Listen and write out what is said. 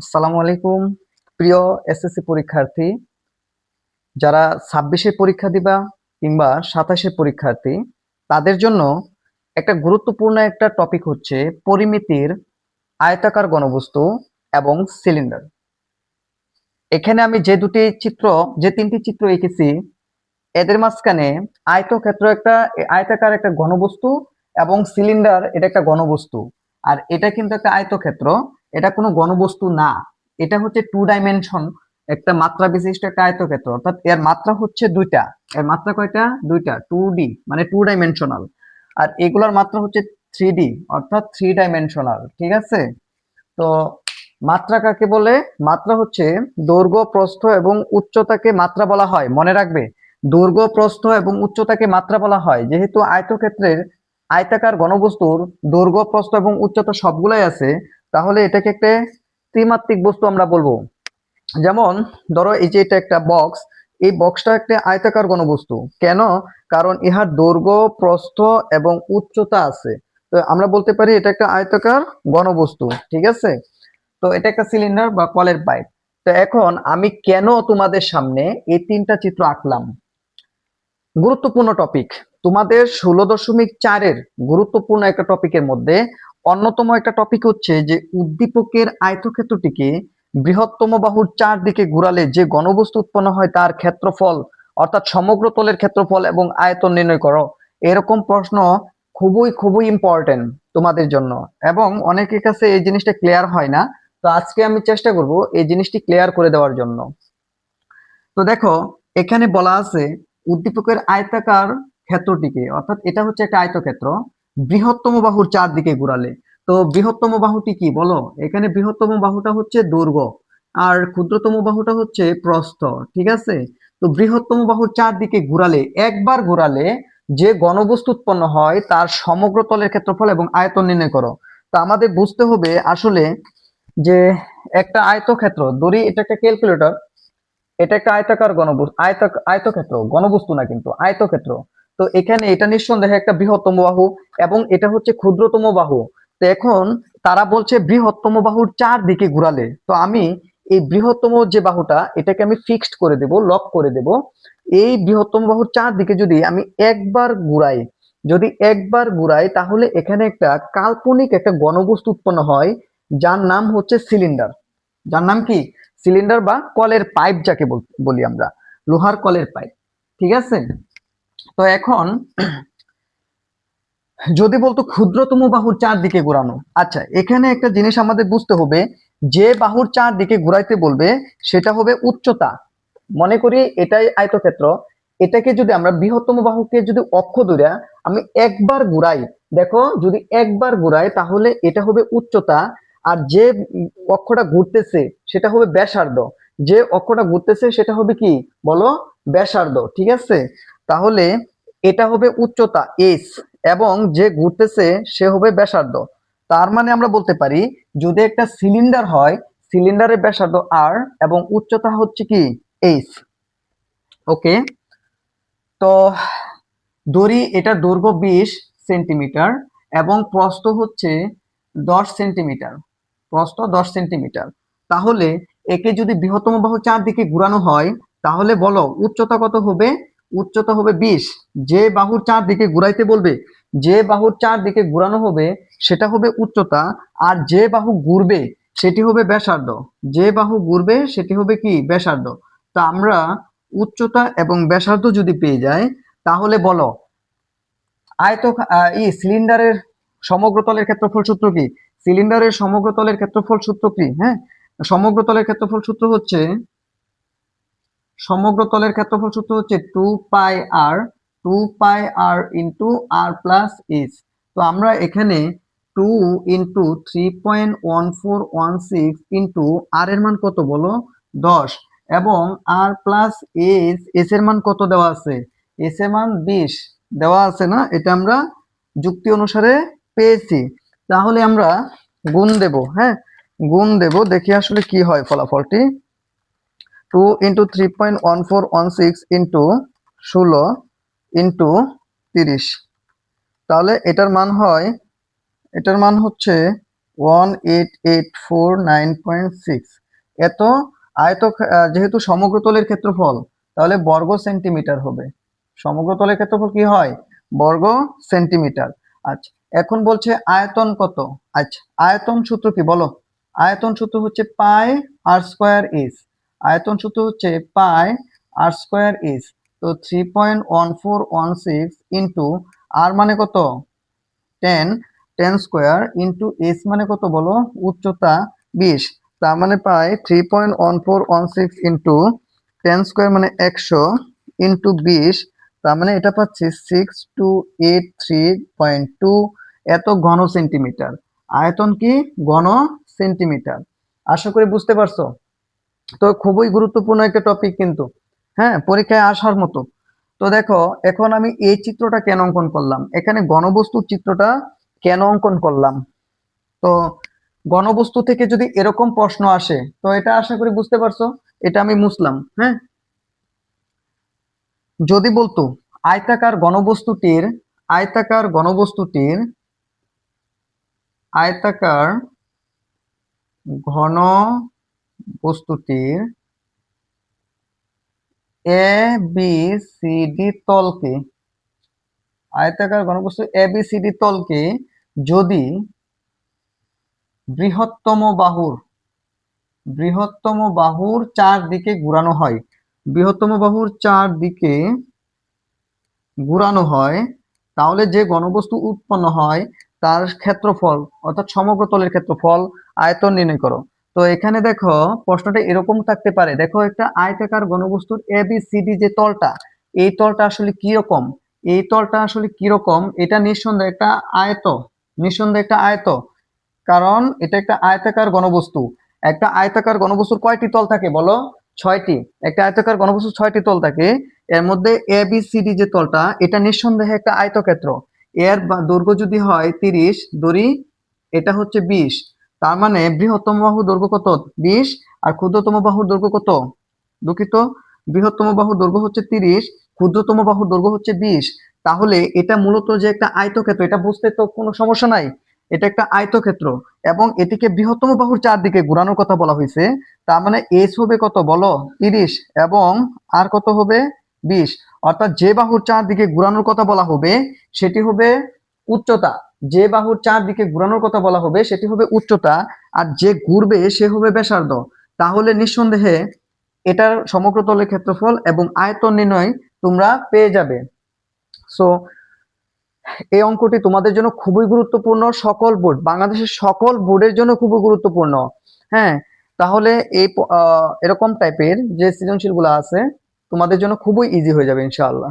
আসসালামু আলাইকুম, প্রিয় এসএসসি পরীক্ষার্থী। যারা ছাব্বিশে পরীক্ষা দিবা কিংবা সাতাশে পরীক্ষার্থী, তাদের জন্য একটা গুরুত্বপূর্ণ একটা টপিক হচ্ছে পরিমিতির আয়তাকার গণবস্তু এবং সিলিন্ডার এখানে আমি যে দুটি চিত্র, যে তিনটি চিত্র এঁকেছি, এদের মাঝখানে আয়তক্ষেত্র একটা, আয়তাকার একটা ঘনবস্তু এবং সিলিন্ডার এটা একটা ঘনবস্তু আর এটা কিন্তু একটা আয়তক্ষেত্র। এটা কোনো গণবস্তু না। এটা হচ্ছে টু ডাইমেনশন একটা মাত্রা বিশিষ্ট একটা আয়তক্ষেত্র। অর্থাৎ এর মাত্রা হচ্ছে দুইটা। এর মাত্রা কয়টা? দুইটা টু ডি মানে টু ডাইমেনশনাল আর এগুলোর মাত্রা হচ্ছে থ্রি ডি অর্থাৎ থ্রি ডাইমেনশনাল ঠিক আছে? তো মাত্রা কাকে বলে? মাত্রা হচ্ছে দৈর্ঘ্য, প্রস্থ এবং উচ্চতাকে মাত্রা বলা হয়। মনে রাখবে, দৈর্ঘ্য, প্রস্থ এবং উচ্চতাকে মাত্রা বলা হয়। যেহেতু আয়তক্ষেত্রের আয়তাকার ঘনবস্তুর দৈর্ঘ্য, প্রস্থ এবং উচ্চতা সবগুলাই আছে তাহলে এটাকে একটা ত্রিমাত্রিক বস্তু আমরা বলব। যেমন, ধরো এই যে এটা একটা বক্স এই বক্সটা একটা আয়তাকার ঘনবস্তু। কেন? কারণ ইহার দৈর্ঘ্য, প্রস্থ এবং উচ্চতা আছে। তো আমরা বলতে পারি এটা একটা আয়তাকার ঘনবস্তু, ঠিক আছে? তো এটা একটা সিলিন্ডার বা কলের পাইপ তো এখন আমি কেন তোমাদের সামনে এই তিনটা চিত্র আঁকলাম? গুরুত্বপূর্ণ টপিক তোমাদের ষোলো দশমিক চারের গুরুত্বপূর্ণ একটা টপিকের মধ্যে অন্যতম একটা টপিক হচ্ছে যে উদ্দীপকের আয়তক্ষেত্রটিকে বৃহত্তম বাহুর চারদিকে ঘুরালে যে ঘনবস্তু উৎপন্ন হয় তার ক্ষেত্রফল, অর্থাৎ সমগ্র তলের ক্ষেত্রফল এবং আয়তন নির্ণয় করো। এরকম প্রশ্ন খুবই খুবই ইম্পর্টেন্ট তোমাদের জন্য। এবং অনেকের কাছে এই জিনিসটা ক্লিয়ার হয় না। তো আজকে আমি চেষ্টা করব এই জিনিসটি ক্লিয়ার করে দেওয়ার জন্য। তো দেখো, এখানে বলা আছে উদ্দীপকের আয়তাকার ক্ষেত্রটিকে, অর্থাৎ এটা হচ্ছে একটা আয়তক্ষেত্র। বৃহত্তম বাহুর চারদিকে ঘুরালে। তো বৃহত্তম বাহুটি কি বলো? এখানে বৃহত্তম বাহুটা হচ্ছে দৈর্ঘ্য আর ক্ষুদ্রতম বাহুটা হচ্ছে প্রস্থ ঠিক আছে? তো বৃহত্তম বাহুর চারদিকে ঘুরালে, একবার ঘুরালে যে ঘনবস্তু উৎপন্ন হয় তার সমগ্র তলের ক্ষেত্রফল এবং আয়তন নির্ণয় করো। তো আমাদের বুঝতে হবে আসলে যে একটা আয়তক্ষেত্র দড়ি এটা একটা ক্যালকুলেটর এটা একটা আয়তাকার ঘনবস্তু আয়ত, আয়তক্ষেত্র ঘনবস্তু না কিন্তু, আয়তক্ষেত্র। তো এখানে এটা নিঃসন্দেহে একটা বৃহত্তম বাহু এবং এটা হচ্ছে ক্ষুদ্রতম বাহু। তো এখন তারা বলছে বৃহত্তম বাহুর চার দিকে ঘুরালে। তো আমি এই বৃহত্তম যে বাহুটা, এটাকে আমি ফিক্সড করে দেব লক করে দেব। এই বৃহত্তম বাহুর চার দিকে যদি আমি একবার ঘুরাই, যদি একবার ঘুরাই, তাহলে এখানে একটা কাল্পনিক একটা ঘনবস্তু উৎপন্ন হয়, যার নাম হচ্ছে সিলিন্ডার যার নাম কি? সিলিন্ডার বা কলের পাইপ যাকে বলি আমরা। লোহার কলের পাইপ ঠিক আছে? তো এখন, যদি বলতো ক্ষুদ্রতম বাহুর চারদিকে ঘোরানো আচ্ছা এখানে একটা জিনিস আমাদের বুঝতে হবে, যে বাহুর চারদিকে ঘুরাইতে বলবে, সেটা হবে উচ্চতা। মনে করি এটাই আয়তক্ষেত্র। এটাকে যদি আমরা বৃহত্তম বাহুকে যদি অক্ষ ধরে আমি একবার ঘুরাই, দেখো, যদি একবার ঘুরাই, তাহলে এটা হবে উচ্চতা, আর যে অক্ষটা ঘুরতেছে, সেটা হবে ব্যাসার্ধ। যে অক্ষটা ঘুরতেছে, সেটা হবে কি? বলো, ব্যাসার্ধ, ঠিক আছে? তাহলে এটা হবে উচ্চতা এস এবং যে ঘুরতেছে সে হবে ব্যাসার্ধ। তার মানে আমরা বলতে পারি, যদি একটা সিলিন্ডার হয় সিলিন্ডারের ব্যাসার্ধ আর এবং উচ্চতা হচ্ছে কি? এইচ ওকে তো দড়ি, এটা দৈর্ঘ্য বিশ সেন্টিমিটার এবং প্রস্থ হচ্ছে দশ সেন্টিমিটার। প্রস্থ দশ সেন্টিমিটার। তাহলে, একে যদি বৃহত্তম বাহু চারদিকে ঘুরানো হয়, তাহলে বলো উচ্চতা কত হবে? উচ্চতা হবে বিশ। যে বাহুর চারদিকে ঘুরাইতে বলবে, যে বাহুর চারদিকে ঘুরানো হবে, সেটা হবে উচ্চতা। আর যে বাহু ঘুরবে, সেটি হবে ব্যাসার্ধ। যে বাহু ঘুরবে, সেটি হবে কি? ব্যাসার্ধ। তা আমরা উচ্চতা এবং ব্যাসার্ধ যদি পেয়ে যাই, তাহলে বলো আয়ত ই সিলিন্ডারের সমগ্র তলের ক্ষেত্রফল সূত্র কি? সিলিন্ডারের সমগ্র তলের ক্ষেত্রফল সূত্র কি? হ্যাঁ? সমগ্র তলের ক্ষেত্রফল সূত্র হচ্ছে সমগ্র তলের ক্ষেত্রফল সূত্র হচ্ছে two pi r two pi r into r plus s তো আমরা এখানে two into three point one four one six into r এর মান কত বলো? দশ। এবং আর প্লাস এস এস এর মান কত দেওয়া আছে? এস এর মান বিশ দেওয়া আছে না? এটা আমরা যুক্তি অনুসারে পেয়েছি। তাহলে আমরা গুণ দেব হ্যাঁ? গুণ দেব, দেখি আসলে কি হয় ফলাফলটি। Two into three point one four one six into ষোলো ইন্টু তিরিশ। তাহলে এটার মান হয়, এটার মান হচ্ছে one eight eight four nine point six এত আয়ত যেহেতু সমগ্রতলের ক্ষেত্রফল, তাহলে বর্গ সেন্টিমিটার হবে। সমগ্রতলের ক্ষেত্রফল কি হয়? বর্গ সেন্টিমিটার। আচ্ছা এখন বলছে আয়তন কত? আচ্ছা আয়তন সূত্র কি? বলো। আয়তন সূত্র হচ্ছে পাই আর স্কোয়ার ইস আয়তন সূত্র হচ্ছে পাই আর স্কোয়ার ইস তো three point one four one six into r মানে কত? Ten ten square into s মানে কত বলো? উচ্চতা বিশ। তার মানে pi three point one four one six into ten square মানে একশো ইন্টু বিশ। তার মানে এটা পাচ্ছি six two eight three point two এত ঘন সেন্টিমিটার আয়তন কি? ঘন সেন্টিমিটার আশা করি বুঝতে পারছ? তো খুবই গুরুত্বপূর্ণ একটা টপিক কিন্তু। হ্যাঁ পরীক্ষায় আসার মতো। তো দেখো, এখন আমি এই চিত্রটা কেন অঙ্কন করলাম? এখানে গণবস্তুর চিত্রটা কেন অঙ্কন করলাম? তো গণবস্তু থেকে যদি এরকম প্রশ্ন আসে, তো এটা আশা করি বুঝতে পারছ, এটা আমি মুসলাম হ্যাঁ? যদি বলতো, আয়তাকার গণবস্তুটির আয়তাকার গণবস্তুটির, আয়তাকার ঘন বস্তুটির এ বি সি ডি তলকে। আয়তাকার ঘনবস্তু এ বি সি ডি তলকে যদি বৃহত্তম বাহুর বৃহত্তম বাহুর চারদিকে ঘোরানো হয়, বৃহত্তম বাহুর চারদিকে ঘুরানো হয়, তাহলে যে ঘনবস্তু উৎপন্ন হয়, তার ক্ষেত্রফল, অর্থাৎ সমগ্র তলের ক্ষেত্রফল, আয়তন নির্ণয় করো। তো এখানে দেখো প্রশ্নটা এরকম থাকতে পারে। দেখো একটা আয়তাকার ঘনবস্তুর এ বি সি ডি যে তলটা, এই তলটা আসলে কি রকম এই তলটা আসলে কি রকম এটা নিঃসন্দেহে একটা আয়ত, নিঃসন্দেহে একটা আয়ত। কারণ এটা একটা আয়তাকার ঘনবস্তু। একটা আয়তাকার ঘনবস্তুর কয়টি তল থাকে বলো? ছয়টি। একটা আয়তাকার ঘনবস্তুর ছয়টি তল থাকে। এর মধ্যে এ বি সি ডি যে তলটা, এটা নিঃসন্দেহে একটা আয়তক্ষেত্র। এর দৈর্ঘ্য যদি হয় তিরিশ দড়ি এটা হচ্ছে বিশ। তার মানে বৃহত্তম বাহুর দৈর্ঘ্য কত? বিশ। আর ক্ষুদ্রতম বাহুর দৈর্ঘ্য কত? দুঃখিত। বৃহত্তম বাহুর দৈর্ঘ্য হচ্ছে তিরিশ, ক্ষুদ্রতম বাহুর দৈর্ঘ্য হচ্ছে বিশ। তাহলে এটা মূলত যে একটা আয়তক্ষেত্র, এটা বুঝতে তো কোনো সমস্যা নাই। এটা একটা আয়তক্ষেত্র এবং এটিকে বৃহত্তম বাহুর চারদিকে ঘুরানোর কথা বলা হয়েছে। তার মানে এস হবে কত বলো? তিরিশ। এবং আর কত হবে? বিশ। অর্থাৎ যে বাহুর চারদিকে ঘুরানোর কথা বলা হবে, সেটি হবে উচ্চতা। যে বাহুর চারদিকে ঘুরানোর কথা বলা হবে, সেটি হবে উচ্চতা, আর যে ঘুরবে সে হবে ব্যাসার্ধ। তাহলে নিঃসন্দেহে এটার সমগ্র তলের ক্ষেত্রফল এবং আয়তন নির্ণয় তোমরা পেয়ে যাবে। সো এই অঙ্কটি তোমাদের জন্য খুবই গুরুত্বপূর্ণ। সকল বোর্ড, বাংলাদেশের সকল বোর্ডের জন্য খুবই গুরুত্বপূর্ণ। হ্যাঁ তাহলে এই এরকম টাইপের যে সৃজনশীলগুলো আছে, তোমাদের জন্য খুবই ইজি হয়ে যাবে ইনশাআল্লাহ।